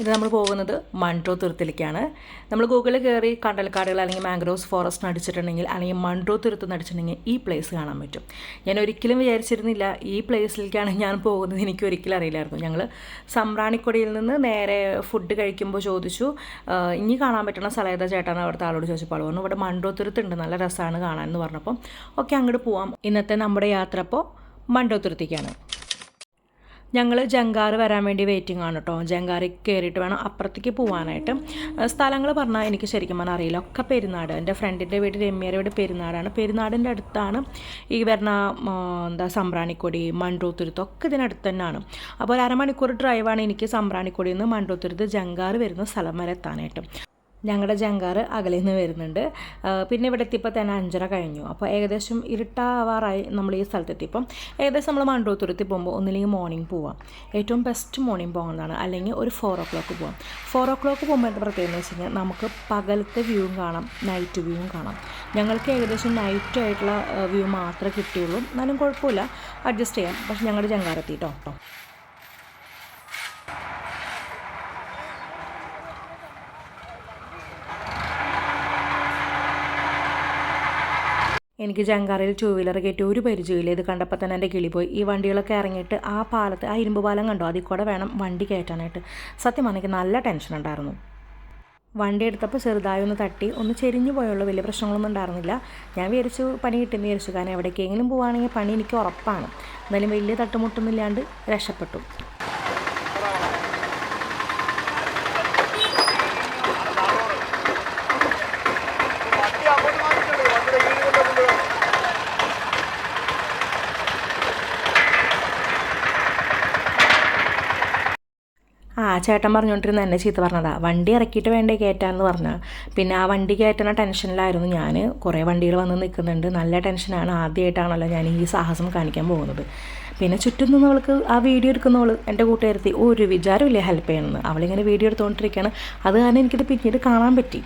ഇത് നമ്മൾ പോകുന്നത് മൺട്രോ തുരുത്തിലേക്കാണ്. നമ്മൾ ഗൂഗിളിൽ കയറി കണ്ടൽക്കാടുകൾ അല്ലെങ്കിൽ മാംഗ്രോവ്സ് ഫോറസ്റ്റ് അടിച്ചിട്ടുണ്ടെങ്കിൽ അല്ലെങ്കിൽ മൺട്രോ തുരുത്ത് നടിച്ചിട്ടുണ്ടെങ്കിൽ ഈ പ്ലേസ് കാണാൻ പറ്റും. ഞാൻ ഒരിക്കലും വിചാരിച്ചിരുന്നില്ല ഈ പ്ലേസിലേക്കാണ് ഞാൻ പോകുന്നത് എനിക്ക് ഒരിക്കലും അറിയില്ലായിരുന്നു. ഞങ്ങൾ സംറാണിക്കൊടിയിൽ നിന്ന് നേരെ ഫുഡ് കഴിക്കുമ്പോൾ ചോദിച്ചു "ആ, ഇനി കാണാൻ പറ്റുന്ന സ്ഥലം ഏതാ ചേട്ടാണ് അവിടുത്തെ ആളോട് ചോദിച്ചപ്പോൾ പറഞ്ഞു ഇവിടെ മൺട്രോ തുരുത്തുണ്ട് നല്ല രസമാണ് കാണാൻ എന്ന് പറഞ്ഞപ്പം ഓക്കെ അങ്ങോട്ട് പോവാം. ഇന്നത്തെ നമ്മുടെ യാത്ര അപ്പോൾ മൺട്രോ തുരുത്തേക്കാണ്. ഞങ്ങൾ ജങ്കാറ് വരാൻ വേണ്ടി വെയിറ്റിംഗ് ആണ് കേട്ടോ ജങ്കാറിൽ കയറിയിട്ട് വേണം അപ്പുറത്തേക്ക് പോകാനായിട്ട് സ്ഥലങ്ങൾ പറഞ്ഞാൽ എനിക്ക് ശരിക്കും പറഞ്ഞാൽ അറിയില്ല. ഒക്കെ പെരുന്നാട്. എന്റെ ഫ്രണ്ടിന്റെ വീട് രമ്യയുടെ വീട് പെരുന്നാടാണ്. പെരുന്നാടിന്റെ അടുത്താണ് ഈ വരുന്ന എന്താ സംബ്രാണിക്കൊടി മൺട്രോത്തുരുത്ത് ഒക്കെ ഇതിനടുത്ത് തന്നെയാണ്. അപ്പോൾ ഒരു അരമണിക്കൂർ ഡ്രൈവാണ് എനിക്ക് സംബ്രാണിക്കൊടിയിൽ നിന്ന് മൺട്രോത്തുരുത്ത് ജങ്കാറ് വരുന്ന സ്ഥലം വരെ എത്താനായിട്ട്. ഞങ്ങളുടെ ജങ്കാറ് അകലെ നിന്ന് വരുന്നുണ്ട് പിന്നെ ഇവിടെ എത്തിയപ്പോൾ തന്നെ അഞ്ചര കഴിഞ്ഞു. അപ്പോൾ ഏകദേശം ഇരുട്ടാവാറായി നമ്മൾ ഈ സ്ഥലത്തെത്തിയപ്പം ഏകദേശം നമ്മൾ മണ്ടോത്തുരുത്തി പോകുമ്പോൾ ഒന്നില്ലെങ്കിൽ മോർണിംഗ് പോവാം. ഏറ്റവും ബെസ്റ്റ് മോർണിംഗ് പോകുന്നതാണ് അല്ലെങ്കിൽ ഒരു ഫോർ ഓ ക്ലോക്ക് പോവാം. ഫോർ ഓ ക്ലോക്ക് പോകുമ്പോൾ എന്താ പ്രത്യേകത എന്ന് വെച്ച് കഴിഞ്ഞാൽ നമുക്ക് പകലത്തെ വ്യൂവും കാണാം. നൈറ്റ് വ്യൂവും കാണാം. ഞങ്ങൾക്ക് ഏകദേശം നൈറ്റ് ആയിട്ടുള്ള വ്യൂ മാത്രമേ കിട്ടിയുള്ളൂ. എന്നാലും കുഴപ്പമില്ല. അഡ്ജസ്റ്റ് ചെയ്യാം. പക്ഷെ ഞങ്ങളുടെ ജങ്കാറെത്തിയിട്ടോ കേട്ടോ എനിക്ക് ജങ്കാറിൽ ടൂ വീലർ കയറ്റി ഒരു പരിചയമില്ല ഇത് കണ്ടപ്പോൾ തന്നെ എന്റെ കിളി പോയി. ഈ വണ്ടികളൊക്കെ ഇറങ്ങിയിട്ട് ആ പാലത്ത് ആ ഇരുമ്പ് പാലം കണ്ടോ? അതിൽ കൂടെ വേണം വണ്ടി കയറ്റാനായിട്ട്. സത്യം എനിക്ക് നല്ല ടെൻഷൻ ഉണ്ടായിരുന്നു. വണ്ടി എടുത്തപ്പോൾ ചെറുതായി ഒന്ന് തട്ടി ഒന്ന് ചെരിഞ്ഞു പോയുള്ള വലിയ പ്രശ്നങ്ങളൊന്നും ഉണ്ടായിരുന്നില്ല. ഞാൻ വിചാരിച്ചു പണി കിട്ടുമെന്ന് വിചാരിച്ചു. കാരണം എവിടേക്കെങ്കിലും പോവുകയാണെങ്കിൽ പണി എനിക്ക് ഉറപ്പാണ്. എന്നാലും വലിയ തട്ടുമുട്ടൊന്നും ഇല്ലാണ്ട് രക്ഷപ്പെട്ടു. ആ ചേട്ടൻ പറഞ്ഞുകൊണ്ടിരുന്ന എന്നെ ചീത്ത പറഞ്ഞതാ. വണ്ടി ഇറക്കിയിട്ട് വേണ്ടേ കയറ്റാന്ന് പറഞ്ഞു പിന്നെ ആ വണ്ടി കയറ്റുന്ന ടെൻഷനിലായിരുന്നു ഞാൻ കുറേ വണ്ടികൾ വന്ന് നിൽക്കുന്നുണ്ട്. നല്ല ടെൻഷനാണ്. ആദ്യമായിട്ടാണല്ലോ ഞാൻ ഈ സാഹസം കാണിക്കാൻ പോകുന്നത്. പിന്നെ ചുറ്റും നിന്നവൾക്ക് ആ വീഡിയോ എടുക്കുന്നവൾ എന്റെ കൂട്ടുകാരത്തി ഒരു വിചാരമില്ല ഹെൽപ്പ് ചെയ്യണമെന്ന്? അവളിങ്ങനെ വീഡിയോ എടുത്തുകൊണ്ടിരിക്കുകയാണ് അത് കാരണം എനിക്കിത് പിന്നീട് കാണാൻ പറ്റി.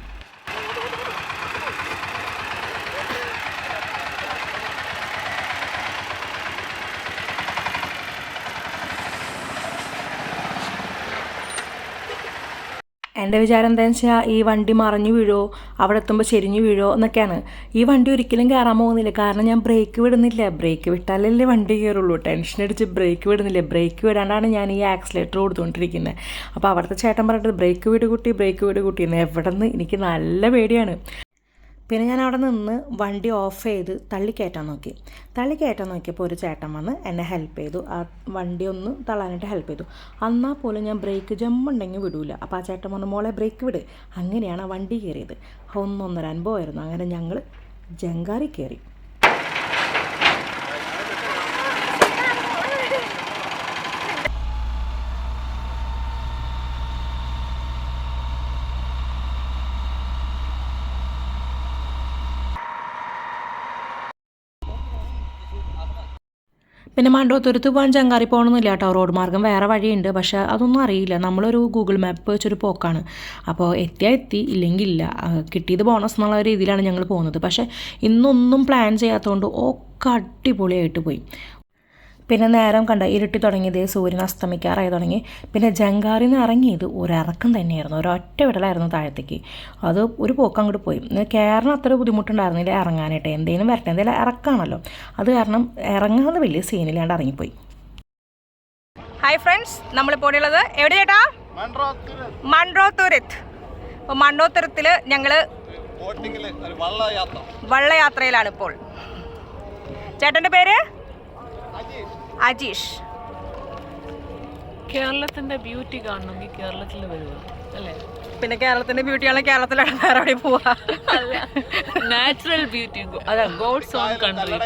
എന്റെ വിചാരം എന്താണെന്ന് വെച്ചാൽ ഈ വണ്ടി മറിഞ്ഞു വീഴോ അവിടെ എത്തുമ്പോൾ ചെരിഞ്ഞു വീഴോ എന്നൊക്കെയാണ്. ഈ വണ്ടി ഒരിക്കലും കയറാൻ പോകുന്നില്ല. കാരണം ഞാൻ ബ്രേക്ക് വിടുന്നില്ല. ബ്രേക്ക് വിട്ടാലല്ലേ വണ്ടി കയറുള്ളൂ ടെൻഷൻ അടിച്ച് ബ്രേക്ക് വിടുന്നില്ല. ബ്രേക്ക് വിടാണ്ടാണ് ഞാൻ ഈ ആക്സിലേറ്റർ കൊടുത്തുകൊണ്ടിരിക്കുന്നത്. അപ്പോൾ അവിടുത്തെ ചേട്ടൻ പറഞ്ഞിട്ട് ബ്രേക്ക് വീട് കുട്ടി ബ്രേക്ക് വീട് കുട്ടി എന്ന്. എവിടെ നിന്ന് എനിക്ക് നല്ല പേടിയാണ്. പിന്നെ ഞാൻ അവിടെ നിന്ന് വണ്ടി ഓഫ് ചെയ്ത് തള്ളിക്കയറ്റാൻ നോക്കി. തള്ളിക്കയറ്റാൻ നോക്കിയപ്പോൾ ഒരു ചേട്ടൻ വന്ന് എന്നെ ഹെൽപ്പ് ചെയ്തു. ആ വണ്ടി ഒന്ന് തള്ളാനായിട്ട് ഹെൽപ്പ് ചെയ്തു. എന്നാൽ പോലും ഞാൻ ബ്രേക്ക് ജമ്മുണ്ടെങ്കിൽ വിടൂല. അപ്പോൾ ആ ചേട്ടൻ പറഞ്ഞു മോളെ ബ്രേക്ക് വിട്. അങ്ങനെയാണ് ആ വണ്ടി കയറിയത്. ഒന്നൊന്നര അനുഭവമായിരുന്നു അങ്ങനെ ഞങ്ങൾ ജങ്കാറി കയറി. പിന്നെ മണ്ടോത്തുരുത്ത് പോകാൻ ചങ്കാറി പോകണമെന്നില്ല കേട്ടോ. റോഡ് മാർഗം വേറെ വഴിയുണ്ട്. പക്ഷേ അതൊന്നും അറിയില്ല. നമ്മളൊരു ഗൂഗിൾ മാപ്പ് വെച്ചൊരു പോക്കാണ്. അപ്പോൾ എത്തിയാൽ എത്തി ഇല്ലെങ്കിൽ ഇല്ല. കിട്ടിയത് ബോണസ് എന്നുള്ള രീതിയിലാണ് ഞങ്ങൾ പോകുന്നത്. പക്ഷേ ഇന്നൊന്നും പ്ലാൻ ചെയ്യാത്തതുകൊണ്ട് ഒക്കെ അടിപൊളിയായിട്ട് പോയി. പിന്നെ നേരം കണ്ട ഇരുട്ടി തുടങ്ങിയത് സൂര്യൻ അസ്തമിക്കാറായി തുടങ്ങി. പിന്നെ ജങ്കാറിൽ നിന്ന് ഇറങ്ങിയത് ഒരിറക്കം തന്നെയായിരുന്നു ഒരൊറ്റ വിടലായിരുന്നു താഴത്തേക്ക്. അത് ഒരു പോക്ക് അങ്ങോട്ട് പോയി. കയറണം അത്ര ബുദ്ധിമുട്ടുണ്ടായിരുന്നില്ല ഇറങ്ങാനായിട്ട്. എന്തെങ്കിലും വരട്ടെ എന്തെങ്കിലും ഇറക്കാണല്ലോ. അത് കാരണം ഇറങ്ങാതെ വലിയ സീനില്ലാണ്ട് ഇറങ്ങിപ്പോയി. ഹായ് ഫ്രണ്ട്സ് നമ്മളിപ്പോൾ ഉള്ളത് എവിടെ ചേട്ടാ? മൺറോത്തുരത്ത്. അപ്പോൾ മൺട്രോത്തുരത്തിൽ ഞങ്ങൾ ബോട്ടിങ്ങിൽ ഒരു വള്ളയാത്ര. വള്ളയാത്രയിലാണ് ഇപ്പോൾ. ചേട്ടന്റെ പേര്? അജീഷ്. കേരളത്തിന്റെ ബ്യൂട്ടി കാണണമെങ്കിൽ കേരളത്തിൽ വരുക അല്ലേ? പിന്നെ കേരളത്തിന്റെ ബ്യൂട്ടിയാണ് കേരളത്തിലാണ് വേറെ എവിടെ പോവാ. നാച്ചുറൽ ബ്യൂട്ടി അതാ ഗോഡ്സ് ഓൺ കൺട്രി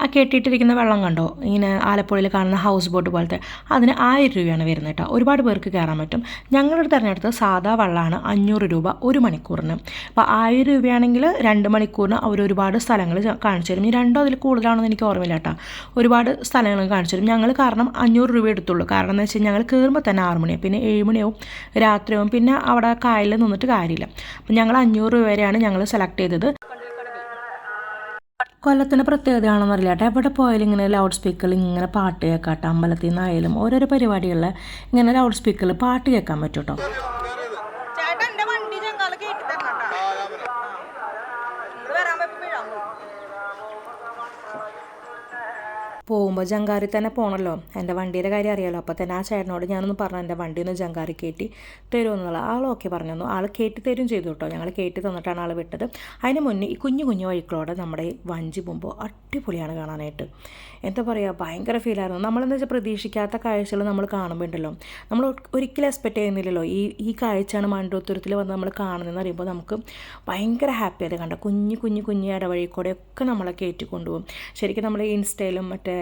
ആ കെട്ടിയിട്ടിരിക്കുന്ന വെള്ളം കണ്ടോ? ഇങ്ങനെ ആലപ്പുഴയിൽ കാണുന്ന ഹൗസ് ബോട്ട് പോലത്തെ. അതിന് ആയിരം രൂപയാണ് വരുന്നത് കേട്ടോ. ഒരുപാട് പേർക്ക് കയറാൻ പറ്റും. ഞങ്ങളുടെ തിരഞ്ഞെടുത്ത് സാധാ വെള്ളമാണ്. അഞ്ഞൂറ് രൂപ ഒരു മണിക്കൂറിന്. അപ്പോൾ ആയിരം രൂപയാണെങ്കിൽ രണ്ട് മണിക്കൂറിന് അവർ ഒരുപാട് സ്ഥലങ്ങൾ കാണിച്ചു തരും. ഈ രണ്ടോ അതിൽ കൂടുതലാണെന്ന് എനിക്ക് ഓർമ്മയില്ല കേട്ടോ. ഒരുപാട് സ്ഥലങ്ങൾ കാണിച്ചു തരും. ഞങ്ങൾ കാരണം അഞ്ഞൂറ് രൂപ എടുത്തുള്ളൂ. കാരണം എന്ന് വെച്ചാൽ ഞങ്ങൾ കയറുമ്പോൾ തന്നെ ആറ് മണിയാവും. പിന്നെ ഏഴ് മണിയാവും രാത്രിയാവും. പിന്നെ അവിടെ കായലിൽ നിന്നിട്ട് കാര്യമില്ല. അപ്പം ഞങ്ങൾ അഞ്ഞൂറ് രൂപ വരെയാണ് ഞങ്ങൾ സെലക്ട് ചെയ്തത്. കൊല്ലത്തിന്റെ പ്രത്യേകതയാണെന്നറിയില്ല അറിയാട്ടെ എവിടെ പോയാലും ഇങ്ങനെ ലൗഡ് സ്പീക്കറിൽ ഇങ്ങനെ പാട്ട് കേൾക്കാട്ടോ. അമ്പലത്തിൽ നിന്നായാലും ഓരോരോ പരിപാടികളിൽ ഇങ്ങനെ ലൗഡ് സ്പീക്കറിൽ പാട്ട് കേൾക്കാൻ പറ്റും കേട്ടോ. പോകുമ്പോൾ ജങ്കാറി തന്നെ പോകണമല്ലോ എന്റെ വണ്ടിയുടെ കാര്യം അറിയാമല്ലോ അപ്പോൾ തന്നെ ആ ചേട്ടനോട് ഞാനൊന്ന് പറഞ്ഞു എന്റെ വണ്ടി ഒന്ന് ജങ്കാറി കയറ്റി തരുമെന്നുള്ള ആൾ ഓക്കെ പറഞ്ഞു ആൾ കയറ്റി തരും ചെയ്തു കേട്ടോ. ഞങ്ങൾ കയറ്റി തന്നിട്ടാണ് ആൾ വിട്ടത്. അതിന് മുന്നേ ഈ കുഞ്ഞു കുഞ്ഞു വഴിക്കളോടെ നമ്മുടെ വഞ്ചി പോകുമ്പോൾ അടിപൊളിയാണ് കാണാനായിട്ട്. എന്താ പറയുക ഭയങ്കര ഫീലായിരുന്നു നമ്മളെന്ന് വെച്ചാൽ പ്രതീക്ഷിക്കാത്ത കാഴ്ചകൾ നമ്മൾ കാണുമ്പോൾ ഉണ്ടല്ലോ. നമ്മൾ ഒരിക്കലും എക്സ്പെക്റ്റ് ചെയ്യുന്നില്ലല്ലോ. ഈ ഈ കാഴ്ചയാണ് മണ്ടോത്തുരത്തിൽ വന്ന് നമ്മൾ കാണുന്നതെന്ന് അറിയുമ്പോൾ നമുക്ക് ഭയങ്കര ഹാപ്പി ആയത് കണ്ട? കുഞ്ഞു കുഞ്ഞു കുഞ്ഞു ഇടവഴി കൂടെ ഒക്കെ നമ്മളെ കയറ്റി കൊണ്ടുപോകും. ശരിക്കും നമ്മൾ ഇൻസ്റ്റയിലും മറ്റേ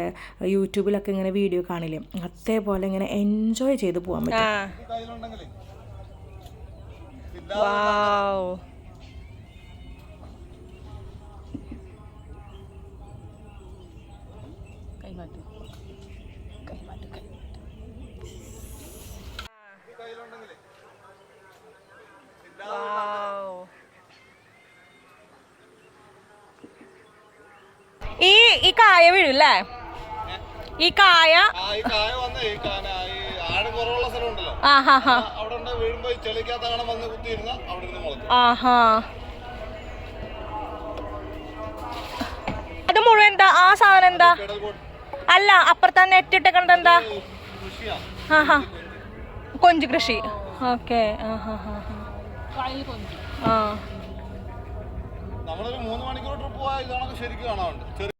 യൂട്യൂബിലൊക്കെ ഇങ്ങനെ വീഡിയോ കാണില്ലേ? അതേപോലെ ഇങ്ങനെ എൻജോയ് ചെയ്ത് പോകാൻ പറ്റും. ഈ കായ ആ ഈ കായ? അത് മുഴുവൻ എന്താ? ആ സാധനം എന്താ? അല്ല അപ്പുറത്തെ നെറ്റ് ഇട്ടേക്കണത് എന്താ? കൊഞ്ച് കൃഷി. ഓക്കെ ആ നമ്മളൊരു മൂന്ന് മണിക്കൂർ ട്രിപ്പ് പോയാൽ ഇതാണൊക്കെ ശരിക്കും കാണാറുണ്ട്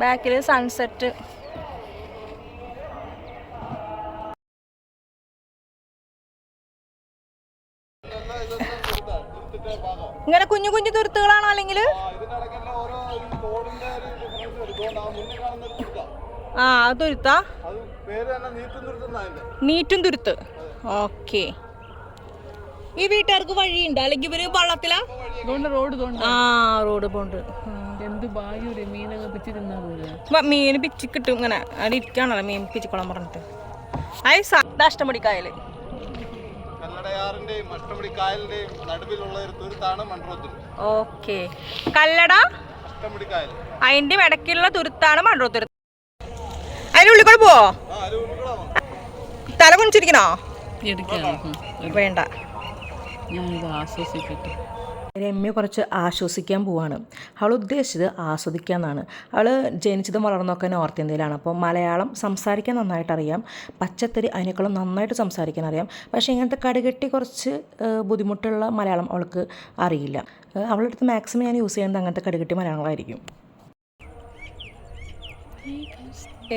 ബാക്കിൽ സൺസെറ്റ് ഇങ്ങനെ കുഞ്ഞു കുഞ്ഞു തുരുത്തുകളാണോ അല്ലെങ്കിൽ? ആ തുരുത്താ. ആ അത് തുരുത്താ? അത് പേര് തന്നെ നീറ്റും തുരുത്ത് ഓക്കെ. ഈ വീട്ടുകാർക്ക് വഴിയുണ്ട്? അല്ലെങ്കിൽ ഇവർ വള്ളത്തിലാ? റോഡ് ആ റോഡ് പോണ്ട് മീൻ പിച്ചി കിട്ടും. ഇങ്ങനെ അവിടെ ഇരിക്കാണല്ലോ മീൻ പിച്ചിക്കോളാൻ പറഞ്ഞിട്ട്. അയ് അഷ്ടമടിക്കായൽ. കല്ലടയാറിന്റെയും അഷ്ടമുടി കായലിന്റെയും നടുവിലുള്ള ഒരു തുരുത്താണ് മൺട്രോത്തുരു ഓക്കെ. കല്ലട? അതിന്റെ ഇടയ്ക്കുള്ള തുരുത്താണ് മണ്ടോത്തുരുത്ത് അതിന്റെ ഉള്ളിൽ കൂടെ പോവോ തല കുണിച്ചിരിക്കണോ? വേണ്ട. ഞാനിത് ആശ്വസിക്കട്ടെ രമ്യ കുറച്ച് ആശ്വസിക്കാൻ പോവാണ്. അവൾ ഉദ്ദേശിച്ചത് ആസ്വദിക്കാമെന്നാണ് അവൾ ജനിച്ചതും വളർന്നൊക്കെ നോർത്ത് ഇന്ത്യയിലാണ്. അപ്പോൾ മലയാളം സംസാരിക്കാൻ നന്നായിട്ട് അറിയാം പച്ചത്തരി അതിനേക്കാളും നന്നായിട്ട് സംസാരിക്കാൻ അറിയാം. പക്ഷേ ഇങ്ങനത്തെ കടുകെട്ടി കുറച്ച് ബുദ്ധിമുട്ടുള്ള മലയാളം അവൾക്ക് അറിയില്ല. അവളുടെ അടുത്ത് മാക്സിമം ഞാൻ യൂസ് ചെയ്യുന്നത് അങ്ങനത്തെ കടുകെട്ടി മലയാളങ്ങളായിരിക്കും.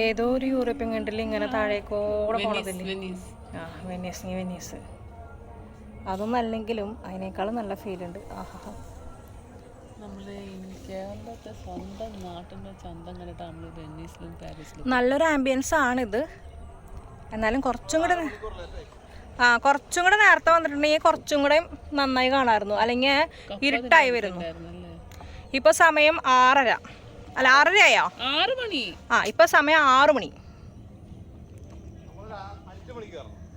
ഏതോ ഒരു യൂറോപ്യൻ കൺട്രിയിൽ ഇങ്ങനെ താഴേക്കോടെ പോണതില്ലേ? ആ വെനീസ് വെനീസ്. അതൊന്നും അല്ലെങ്കിലും അതിനേക്കാളും നല്ല ഫീൽ ഉണ്ട്. ആഹാ. കേരളത്തെ സ്വന്തം ചന്തം കണ്ടിട്ട് വെനീസിലും പാരീസിലും നല്ലൊരു ആംബിയൻസ് ആണിത്. എന്നാലും കുറച്ചും കൂടെ ആ കുറച്ചും കൂടെ നേരത്തെ വന്നിട്ടുണ്ടെങ്കിൽ കുറച്ചും കൂടെ നന്നായി കാണാമായിരുന്നു അല്ലെങ്കിൽ ഇരുട്ടായി വരുന്നു. ഇപ്പൊ സമയം ആറര. അല്ല ആറരയായോ? ആറ് മണി. ആ ഇപ്പൊ സമയം ആറു മണി അഞ്ചു മണിക്ക് കയറണം ആ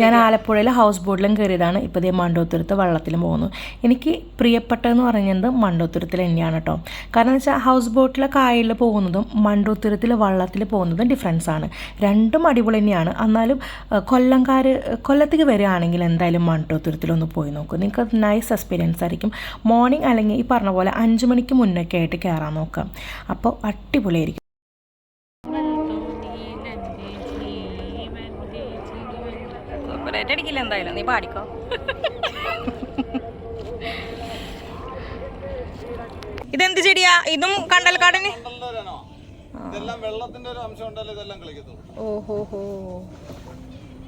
ഞാൻ ആലപ്പുഴയിൽ ഹൗസ് ബോട്ടിലും കയറിയതാണ്. ഇപ്പോൾ ഇതേ മണ്ടോത്തുരുത്ത് വള്ളത്തിലും പോകുന്നു. എനിക്ക് പ്രിയപ്പെട്ടതെന്ന് പറയുന്നത് മണ്ടോത്തുരുത്തിൽ തന്നെയാണ് കേട്ടോ കാരണം എന്ന് വെച്ചാൽ ഹൗസ് ബോട്ടിലെ കായലിൽ പോകുന്നതും മണ്ടോത്തുരത്തിൽ വള്ളത്തിൽ പോകുന്നതും ഡിഫറൻസ് ആണ്. രണ്ടും അടിപൊളി തന്നെയാണ്. എന്നാലും കൊല്ലംകാർ കൊല്ലത്തേക്ക് വരികയാണെങ്കിൽ എന്തായാലും മണ്ടോത്തുരത്തിലൊന്ന് പോയി നോക്കും. നിങ്ങൾക്ക് നൈസ് എക്സ്പീരിയൻസ് ആയിരിക്കും. മോർണിംഗ് അല്ലെങ്കിൽ ഈ പറഞ്ഞ പോലെ അഞ്ച് മണിക്ക് മുന്നൊക്കെ ആയിട്ട് കയറാൻ നോക്കാം. അപ്പോൾ അടിപൊളിയായിരിക്കും. എന്തായാലും നീ പാടിക്കോ. ഇതെന്ത് ചെടിയാ? ഇതും കണ്ടൽക്കാടിന്? ഓഹോഹോ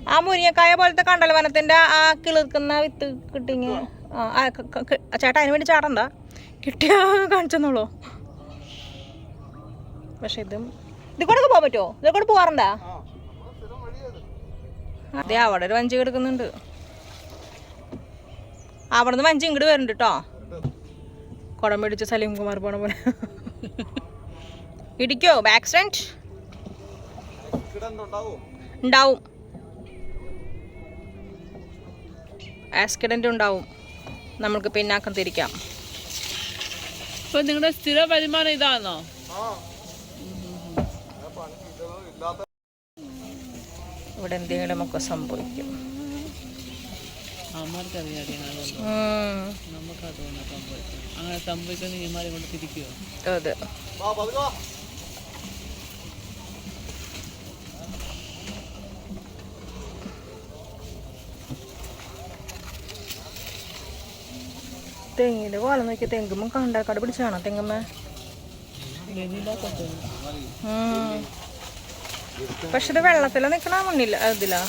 ആ. മുരിങ്ങക്കായ പോലത്തെ കണ്ടൽ വനത്തിന്റെ ആ കിളിർക്കുന്ന വിത്ത് കിട്ടിങ്ങ. ചേട്ടാ അതിന് വേണ്ടി ചാടണ്ട. കിട്ടിയാ കാണിച്ചെന്നുള്ളൂ പക്ഷെ ഇതും ഇത് കൂടെ പോകാൻ പറ്റുമോ ഇതൊക്കെ കൂടെ പോവാറുണ്ടാ അതെ അവിടെ ഒരു വഞ്ചി കിടക്കുന്നുണ്ട്. അവിടെ നിന്ന് വഞ്ചി ഇങ്ങോട്ട് വരുന്നുണ്ട് കേട്ടോ കുടം പിടിച്ച് സലീം കുമാർ പോണ പോലെ. ഇടിക്കോ? ആക്സിഡന്റ് ഉണ്ടാവും. ആക്സിഡന്റ് ഉണ്ടാവും. നമ്മൾക്ക് പിന്നാക്കം തിരിക്കാം. ഇപ്പൊ നിങ്ങളുടെ സ്ഥിര വരുമാനം ഇതാണോ ആ ഞാൻ പണിക്ക് ഇതൊന്നും ഇല്ലാത്ത ഇവിടെ എന്തെങ്കിലുമൊക്കെ സംഭവിക്കും. അങ്ങനെ സംഭവിക്കുന്ന ഈമാരെ കൊണ്ട് അതെ. തെങ്ങിന്റെ കോലം നോക്കിയ തെങ്ങുമ്പോ കണ്ടാക്കാട് പിടിച്ചാണോ തെങ്ങുമ്മ. പക്ഷെ ഇത് വെള്ളത്തിലാ നിക്കണ മണ്ണില്ല അതിലാ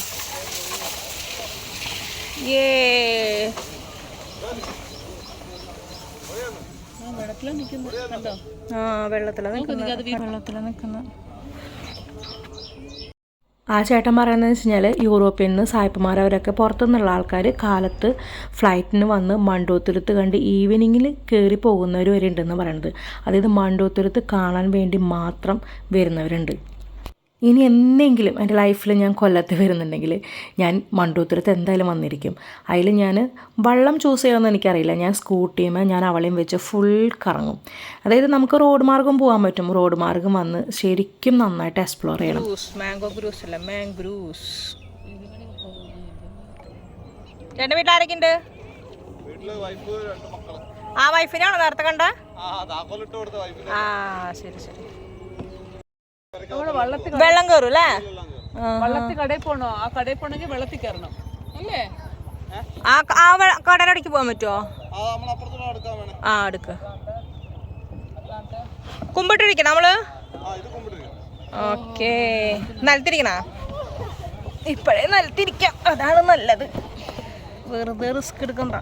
ഏ ആ നിൽക്കുന്നത്. വെള്ളത്തിലാ വെള്ളത്തിലാ ആ ചേട്ടൻ പറയുന്നത് വെച്ച് കഴിഞ്ഞാൽ യൂറോപ്പിൽ നിന്ന് സായിപ്പന്മാർ അവരൊക്കെ പുറത്തുനിന്നുള്ള ആൾക്കാർ കാലത്ത് ഫ്ലൈറ്റിന് വന്ന് മണ്ടോത്തുരുത്ത് കണ്ട് ഈവനിങ്ങിൽ കയറി പോകുന്നവർ വരെ ഉണ്ടെന്ന് പറയുന്നത്. അതായത് മണ്ടോത്തുരുത്ത് കാണാൻ വേണ്ടി മാത്രം വരുന്നവരുണ്ട്. ഇനി എന്നെങ്കിലും എന്റെ ലൈഫിൽ ഞാൻ കൊല്ലത്ത് വരുന്നുണ്ടെങ്കിൽ ഞാൻ മണ്ടൂത്തരത്ത് എന്തായാലും വന്നിരിക്കും. അതിൽ ഞാൻ വള്ളം ചൂസ് ചെയ്യാമെന്ന് എനിക്കറിയില്ല. ഞാൻ സ്കൂട്ടിയുമേ ഞാൻ അവളെയും വെച്ച് ഫുൾ കറങ്ങും. അതായത് നമുക്ക് റോഡ് മാർഗം പോകാൻ പറ്റും. റോഡ് മാർഗം വന്ന് ശരിക്കും നന്നായിട്ട് എക്സ്പ്ലോർ ചെയ്യണം. മാംഗോ ഗ്രൂസ് അല്ല മാംഗ്രൂസ് രണ്ട് വീട്ടിൽ ആരൊക്കെ വീട്ടിൽ വൈഫ് രണ്ട് മക്കൾ. ആ വൈഫിനാണോ നേരത്തെ കണ്ട? ആ ശരി ശരി. വെള്ളം കയറും അല്ലേ? വെള്ളത്തിൽ കടയിൽ പോണോ? ആ കടയിൽ പോണെങ്കിൽ വെള്ളത്തിൽ കയറണം അല്ലേ? ആ ആ കടലടിക്ക് പോകാൻ പറ്റുമോ ആ എടുക്ക. കുമ്പിട്ടിരിക്കണം നമ്മൾ? ഓക്കേ. നിലത്തിരിക്കണ? ഇപ്പോഴേ നിലത്തിരിക്കാം. അതാണ് നല്ലത്. വെറുതെ റിസ്ക് എടുക്കണ്ട.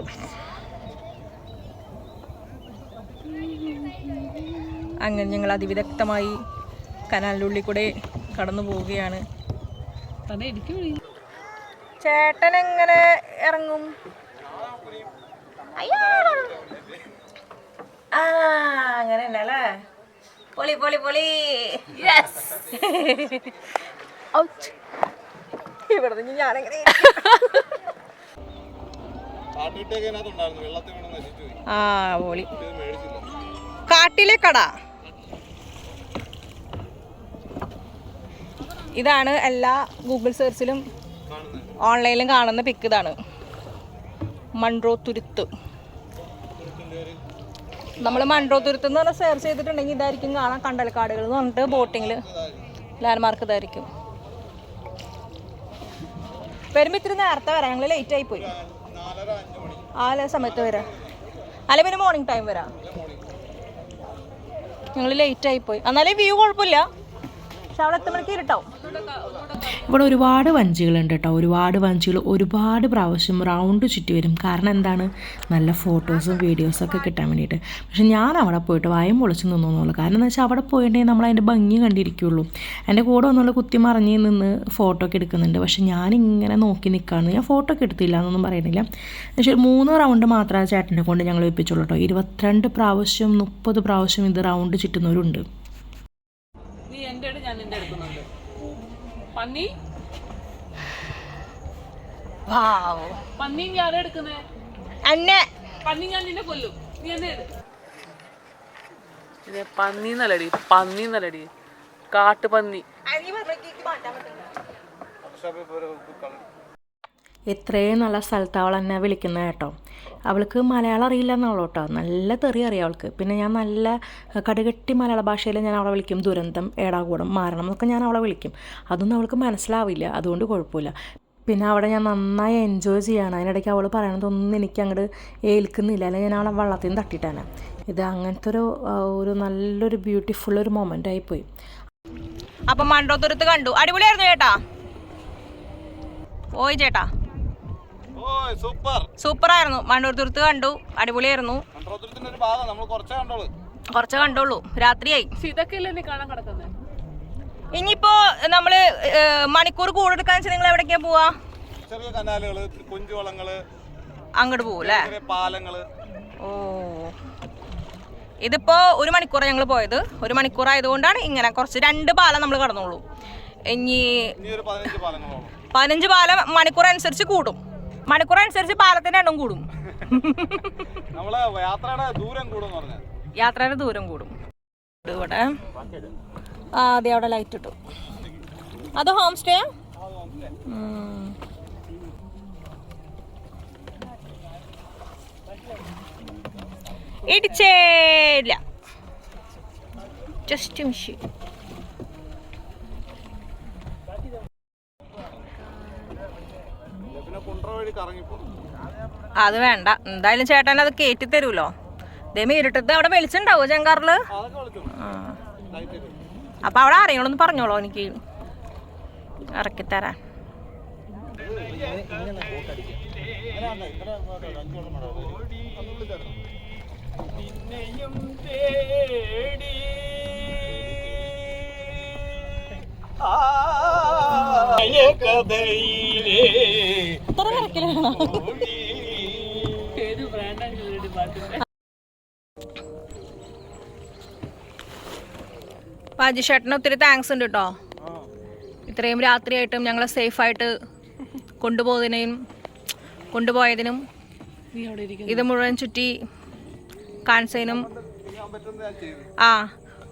അങ്ങനെ ഞങ്ങൾ അതിവിദഗ്ധമായി കനാലിന്റെ ഉള്ളിൽ കൂടെ കടന്നു പോവുകയാണ്. ചേട്ടൻ എങ്ങനെ ഇറങ്ങും? അയ്യോ. ആ അങ്ങനെ അല്ലേ? പൊളി പൊളി പൊളി. യെസ് ഇവിടെ നിന്ന് ഞാനെങ്ങനെ ആ പൊളി. ഇത് മേടിച്ചില്ല. കാട്ടിലെ കട ഇതാണ് എല്ലാ ഗൂഗിൾ സെർച്ചിലും ഓൺലൈനിലും കാണുന്ന പിക്ക് ഇതാണ്. മൺറോ തുരുത്ത്. നമ്മൾ മൺറോ തുരുത്ത് എന്ന് പറഞ്ഞാൽ സെർച്ച് ചെയ്തിട്ടുണ്ടെങ്കിൽ ഇതായിരിക്കും കാണാം കണ്ടൽക്കാടുകൾ എന്ന് പറഞ്ഞിട്ട് ബോട്ടിങ്ങിൽ ലാൻഡ്മാർക്ക് ഇതായിരിക്കും. വരുമ്പോൾ നേരത്തെ വരാം. ഞങ്ങൾ ലേറ്റ് ആയി പോയി. ആ സമയത്ത് വരാം. അല്ലെ പിന്നെ മോർണിംഗ് ടൈം വരാം. ഞങ്ങൾ ലേറ്റ് ആയി പോയി. എന്നാലേ വ്യൂ കുഴപ്പമില്ല. പക്ഷെ അവിടെ എത്തുമ്പോഴേക്ക് ഇവിടെ ഒരുപാട് വഞ്ചികളുണ്ട് കേട്ടോ. ഒരുപാട് വഞ്ചികൾ ഒരുപാട് പ്രാവശ്യം റൗണ്ട് ചുറ്റി വരും. കാരണം എന്താണ്? നല്ല ഫോട്ടോസും വീഡിയോസും ഒക്കെ കിട്ടാൻ വേണ്ടിയിട്ട്. പക്ഷെ ഞാൻ അവിടെ പോയിട്ട് വായും പൊളിച്ച് നിന്നോന്നുള്ളൂ കാരണം എന്താ വെച്ചാൽ അവിടെ പോയിട്ടുണ്ടെങ്കിൽ നമ്മൾ അതിന്റെ ഭംഗി കണ്ടിരിക്കുള്ളൂ. എന്റെ കൂടെ ഒന്നുള്ള കുത്തി മറിഞ്ഞ് നിന്ന് ഫോട്ടോ ഒക്കെ എടുക്കുന്നുണ്ട്. പക്ഷെ ഞാനിങ്ങനെ നോക്കി നിൽക്കുകയാണ് ഞാൻ ഫോട്ടോ ഒക്കെ എടുത്തില്ല എന്നൊന്നും പറയുന്നില്ല. പക്ഷേ മൂന്ന് റൗണ്ട് മാത്രമേ ചേട്ടന്റെ കൊണ്ട് ഞങ്ങൾ വെപ്പിച്ചുള്ളൂ കേട്ടോ. ഇരുപത്തിരണ്ട് പ്രാവശ്യം മുപ്പത് പ്രാവശ്യം ഇത് റൗണ്ട് ചുറ്റുന്നവരുണ്ട് നീ എന്റെ അടുത്ത് ഞാൻ നിന്റെ എടുക്കുന്നുണ്ട് പന്നി? വാവ്. പന്നി നീ ആരാ എടുക്കുന്നേ? അന്നെ പന്നി ഞാൻ നിന്നെ കൊല്ലും. നീ എന്നെ ഇത് പന്നി എന്നല്ലടി പന്നി എന്നല്ലടി. കാട്ടുപന്നി എത്രയും നല്ല സ്ഥലത്ത് അവൾ എന്നെ വിളിക്കുന്ന കേട്ടോ. അവൾക്ക് മലയാളം അറിയില്ല എന്നുള്ളൂ കേട്ടോ നല്ല തെറി അറിയാം അവൾക്ക്. പിന്നെ ഞാൻ നല്ല കടുകട്ടി മലയാള ഭാഷയിൽ ഞാൻ അവളെ വിളിക്കും. ദുരന്തം ഏടാകൂടം മാരണം എന്നൊക്കെ ഞാൻ അവളെ വിളിക്കും. അതൊന്നും അവൾക്ക് മനസ്സിലാവില്ല. അതുകൊണ്ട് കുഴപ്പമില്ല. പിന്നെ അവിടെ ഞാൻ നന്നായി എൻജോയ് ചെയ്യാണ്. അതിനിടയ്ക്ക് അവൾ പറയണതൊന്നും എനിക്ക് അങ്ങോട്ട് ഏൽക്കുന്നില്ല. അല്ലെങ്കിൽ ഞാൻ അവളെ വള്ളത്തിൽ നിന്ന് തട്ടിയിട്ടാണ്. ഇത് അങ്ങനത്തെ ഒരു ഒരു നല്ലൊരു ബ്യൂട്ടിഫുൾ ഒരു മൊമെന്റ് ആയിപ്പോയി. അപ്പം മണ്ടോത്തുരത്ത് കണ്ടു. അടിപൊളിയായിരുന്നു ചേട്ടാ. ഓയ് ചേട്ടാ. ഓയ് സൂപ്പർ. സൂപ്പറായിരുന്നു. തുരുത്ത് കണ്ടു. അടിപൊളിയായിരുന്നു. മൺട്രോത്തുരത്തിന്റെ ഒരു ഭാഗം നമ്മൾ കുറച്ചേ കണ്ടോളൂ രാത്രിയായി. ഇനിയിപ്പോ നമ്മൾ മണിക്കൂർ വെച്ചാൽ നിങ്ങൾ എവിടേക്കാ പോവാ? ചെറിയ കനാലുകൾ കുഞ്ചുവളങ്ങൾ അങ്ങോട്ട് പോവല്ലേ? പാലങ്ങൾ. ഓ. ഇതിപ്പോ ഒരു മണിക്കൂറാണ് ഞങ്ങൾ പോയത്. ഒരു മണിക്കൂർ ആയതുകൊണ്ടാണ് ഇങ്ങനെ കുറച്ച് രണ്ട് പാലം നമ്മൾ കടന്നുള്ളൂ ഇനി പതിനഞ്ച് പാലം മണിക്കൂർ അനുസരിച്ച് കൂടും. മണിക്കൂർ അനുസരിച്ച് പാലത്തിന്റെ എണ്ണം കൂടും. നമ്മൾ യാത്രയുടെ ദൂരം കൂടും യാത്രയുടെ ദൂരം കൂടും. ഇവിടെ. ആ അതെ അവിടെ ലൈറ്റ് ഇട്ടു. അത് ഹോം സ്റ്റേ ഇടിച്ചേ ഇല്ല ജസ്റ്റ് മിഷി പിന്നെ കുണ്ട്ര വഴി കറങ്ങിപ്പോ അത് വേണ്ട. എന്തായാലും ചേട്ടൻ അത് കേറ്റി തരുമല്ലോ ദേ ഇരുട്ടത്ത് അവിടെ വെളിച്ചുണ്ടാവോ ചെങ്കാറിൽ ആ. അപ്പൊ അവിടെ അറിയണമെന്ന് പറഞ്ഞോളൂ എനിക്ക്. ഇറക്കിത്തരാൻ. ആ. ബ്രാൻഡാണ് ഇവരുടെ പാട്ടിന്റെ പാജിഷേട്ടന് ഒത്തിരി താങ്ക്സ് ഉണ്ട് കേട്ടോ ഇത്രയും രാത്രിയായിട്ടും ഞങ്ങളെ സേഫായിട്ട് കൊണ്ടുപോകുന്നതിനും കൊണ്ടുപോയതിനും നീ അവിടെ ഇരിക്കുന്നു ഇത് മുഴുവൻ ചുറ്റി കാണിച്ചതിനും ആ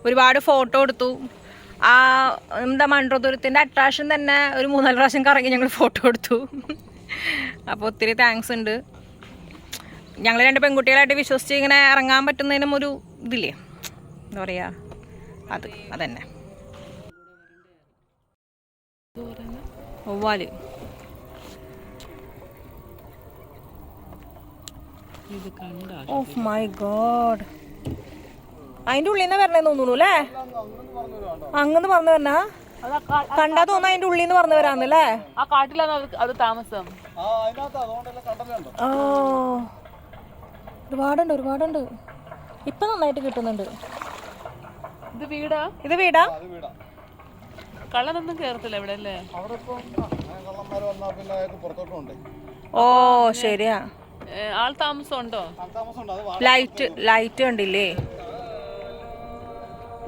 ഒരുപാട് ഫോട്ടോ എടുത്തു. ആ എന്താ മൺട്രോതുരത്തിന്റെ അട്രാക്ഷൻ തന്നെ ഒരു മൂന്നാൽ പ്രാവശ്യം കറങ്ങി ഞങ്ങൾ ഫോട്ടോ എടുത്തു. അപ്പോൾ ഒത്തിരി താങ്ക്സ് ഉണ്ട്. ഞങ്ങൾ രണ്ട് പെൺകുട്ടികളായിട്ട് വിശ്വസിച്ച് ഇങ്ങനെ ഇറങ്ങാൻ പറ്റുന്നതിനും ഒരു ഇതില്ലേ? എന്താ പറയുക അത് അതന്നെ. ഒവ്വാൽ ഓഫ് മൈ ഗോഡ് അതിന്റെ ഉള്ളിൽ നിന്ന് വരണേന്ന് തോന്നുന്നു അല്ലേ? അങ്ങനെ പറഞ്ഞു വരണ? കണ്ടാ തോന്നുന്നു അതിന്റെ ഉള്ളിൽ നിന്ന് പറഞ്ഞു വരാന്നല്ലേ ആ കാട്ടിലാണ് അത് താമസം. ഓ. ഒരുപാടുണ്ട് ഒരുപാടുണ്ട്. ഇപ്പൊ നന്നായിട്ട് കിട്ടുന്നുണ്ട്. ഇത് വീടാ? ഇത് വീടാ? അത് വീടാ. കള്ളനൊന്നും കേറത്തില്ല ഇവിടെ അല്ലേ? ഓ ശരിയാ. ആൾ താമസം ഉണ്ടോ? താമസം ഉണ്ട് അത് ലൈറ്റ് ലൈറ്റ് കണ്ടില്ലേ?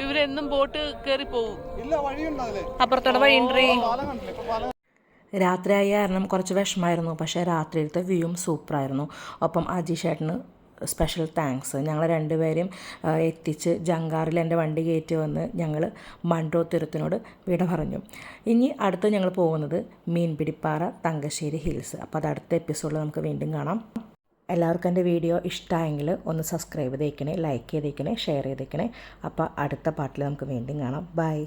ഇവരെന്നും ബോട്ട് കയറി പോകും അപ്പുറത്തോടെ വഴിയുണ്ടേ രാത്രിയായ കാരണം കുറച്ച് വിഷമമായിരുന്നു പക്ഷേ രാത്രിയിലത്തെ വ്യൂവും സൂപ്പറായിരുന്നു. ഒപ്പം അജി ചേട്ടന് സ്പെഷ്യൽ താങ്ക്സ് ഞങ്ങൾ രണ്ടുപേരെയും എത്തിച്ച് ജങ്കാറിൽ എന്റെ വണ്ടി കയറ്റി വന്ന് ഞങ്ങൾ മൺട്രോ തുരത്തിനോട് വിട പറഞ്ഞു. ഇനി അടുത്ത് ഞങ്ങൾ പോകുന്നത് മീൻപിടിപ്പാറ തങ്കശ്ശേരി ഹിൽസ്. അപ്പോൾ അത് അടുത്ത എപ്പിസോഡിൽ നമുക്ക് വീണ്ടും കാണാം. എല്ലാവർക്കും എന്റെ വീഡിയോ ഇഷ്ടമായെങ്കിൽ ഒന്ന് സബ്സ്ക്രൈബ് ചെയ്തേക്കണേ ലൈക്ക് ചെയ്തേക്കണേ ഷെയർ ചെയ്തേക്കണേ. അപ്പോൾ അടുത്ത പാട്ടിൽ നമുക്ക് വീണ്ടും കാണാം. ബൈ